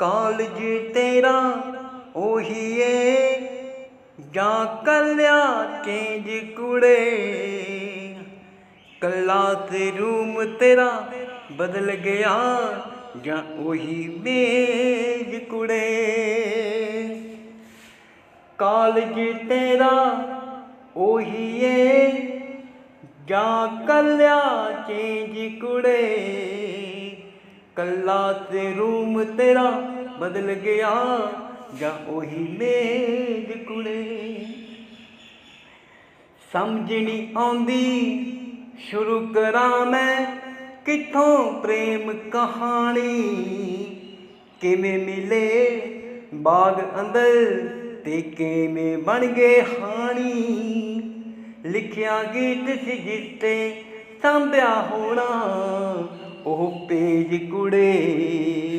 कालज तेरा ओहिए जा कल्या केंज कुड़े। क्लास रूम तेरा बदल गया, जा ओही मेज कुड़े। कालज तेरा ओहिए जा कल्या चेंज कुड़े। ਕੱਲਾ ਤੇ ਰੂਮ ਤੇਰਾ ਬਦਲ ਗਿਆ, ਜਾਂ ਉਹੀ ਮੇਜ ਕੁੜੇ ਸਮਝ ਨਹੀਂ ਆਉਂਦੀ, ਸ਼ੁਰੂ ਕਰਾਂ ਮੈਂ ਕਿੱਥੋਂ ਪ੍ਰੇਮ ਕਹਾਣੀ? ਕਿਵੇਂ ਮਿਲੇ ਬਾਗ ਅੰਦਰ ਤੇ ਕਿਵੇਂ ਬਣ ਗਏ ਹਾਣੀ? ਲਿਖਿਆ ਗੀਤ ਸੀ ਜਿਸ ਤੇ ਸਾਂਭਿਆ ਹੋਣਾ। ਉਹ ਪੇਜ ਕੁੜੇ